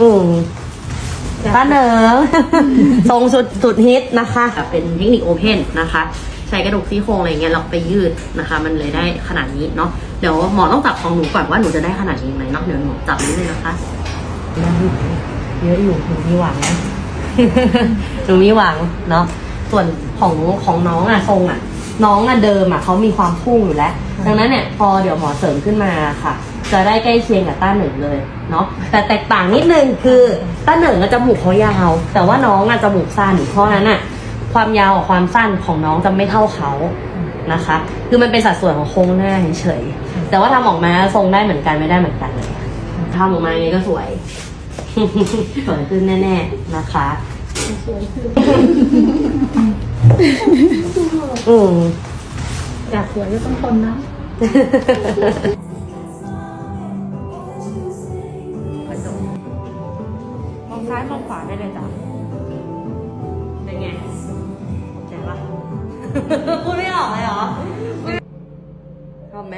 อืมป้าเหนิงทรงสุดสุดฮิตนะคะเป็นเทคนิคโอเพนนะคะ ใช้กระดูกซี่โครงอะไรเงี้ยเราไปยืดนะคะ มันเลยได้ขนาดนี้เนาะเดี๋ยวหมอต้องจับของหนูก่อนว่าหนูจะได้ขนาดนี้ไหมเนาะเดี๋ยวหนูจับนิดนึงนะคะเยอะอยู่หนูมีหวังนะหนูมีหวังเนาะส่วนของของน้องอะทรงอะน้องอะเดิมอะเขามีความพุ่งอยู่แล้ว ดังนั้นเนี่ยพอเดี๋ยวหมอเสริมขึ้นมาค่ะ จะได้ใกล้เคียงกับต้าเหนึ่งเลยเนาะแต่แตกต่างนิดนึงคือต้าเหนึ่งอะจมูกเขายาว แต่ว่าน้องอะจมูกสั้นเพราะฉะนั้นอะความยาวกับความสั้นของน้องจะไม่เท่าเขานะคะ คือมันเป็นสัดส่วนของโครงหน้าเฉยๆแต่ว่าทำออกมาทรงได้เหมือนกันไม่ได้เหมือนกันเลยทำออกมาอย่างนี้ก็สวยสวยขึ้นแน่ๆนะคะอืมอยากสวยก็ต้องทนนะ ซ้ายมองขวาได้เลยจ้ะเป็นไงเจ๋งปะพูดไม่ออกเลยเหรอชอบไหม